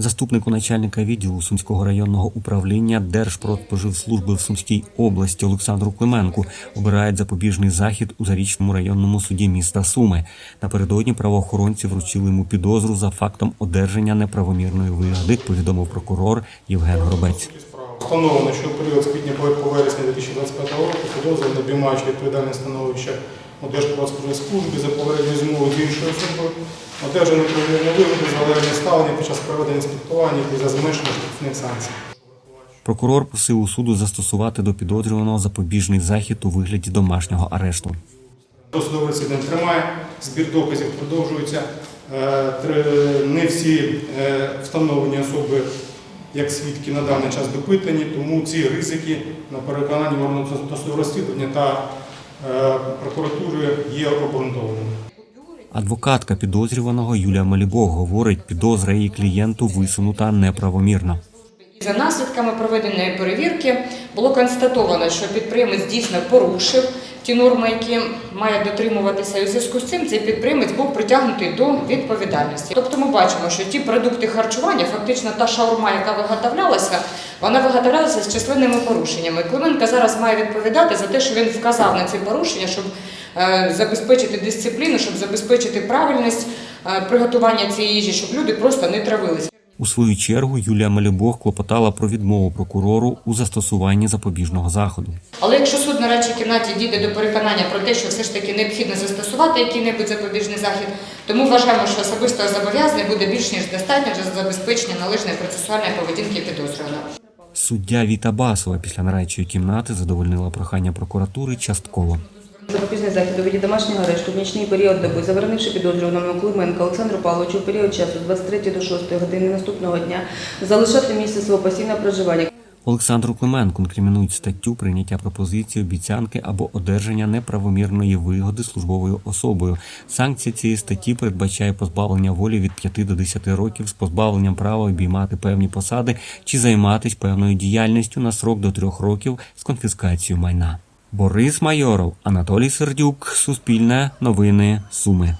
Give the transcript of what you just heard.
Заступнику начальника відділу Сумського районного управління Держпродспоживслужби в Сумській області Олександру Клименку обирають запобіжний захід у зарічному районному суді міста Суми. Напередодні правоохоронці вручили йому підозру за фактом одержання неправомірної вигоди, повідомив прокурор Євген Горобець. Встановлено, що у період з квітня по по вересня 2025 року підозрюваний, обіймаючи відповідальне становище у Держпродспоживслужбі за повернення змови з іншою особою, одержав неправомірну вигоду за належне ставлення під час проведення інспектування і за зменшення штрафних санкцій. Прокурор просив у суду застосувати до підозрюваного запобіжний захід у вигляді домашнього арешту. Досудове розслідування тримає, збір доказів продовжується. Е, Не всі е, встановлені особи як свідки на даний час допитані, тому ці ризики на переконанні досудового розслідування та е, прокуратури є обґрунтованими. Адвокатка підозрюваного Юлія Малібок говорить, підозра її клієнту висунута неправомірно. За наслідками проведеної перевірки було констатовано, що підприємець дійсно порушив ті норми, які має дотримуватися. І у зв'язку з цим цей підприємець був притягнутий до відповідальності. Тобто ми бачимо, що ті продукти харчування, фактично та шаурма, яка виготовлялася, вона виготовлялася з численними порушеннями. Клименко зараз має відповідати за те, що він вказав на ці порушення, щоб е, забезпечити дисципліну, щоб забезпечити правильність е, приготування цієї їжі, щоб люди просто не травилися. У свою чергу Юлія Малібог клопотала про відмову прокурору у застосуванні запобіжного заходу. Але якщо суд на речі кімнаті дійде до переконання про те, що все ж таки необхідно застосувати який-небудь запобіжний захід, тому вважаємо, що особистого зобов'язання буде більш ніж достатньо для забезпечення належної процесуальної поведінки підозрюваного. Суддя Віта Басова після нарадчої кімнати задовольнила прохання прокуратури частково. Запобіжний захід у виді домашнього арешту в нічний період доби, заборонивши підозрюваному Клименка Олександру Павловичу у період часу з 23 до 6 години наступного дня залишати місце свого постійного проживання. Олександру Клименку інкримінують статтю прийняття пропозиції, обіцянки або одержання неправомірної вигоди службовою особою. Санкція цієї статті передбачає позбавлення волі від 5 до 10 років з позбавленням права обіймати певні посади чи займатися певною діяльністю на срок до 3 років з конфіскацією майна. Борис Майоров, Анатолій Сердюк, Суспільне, Новини, Суми.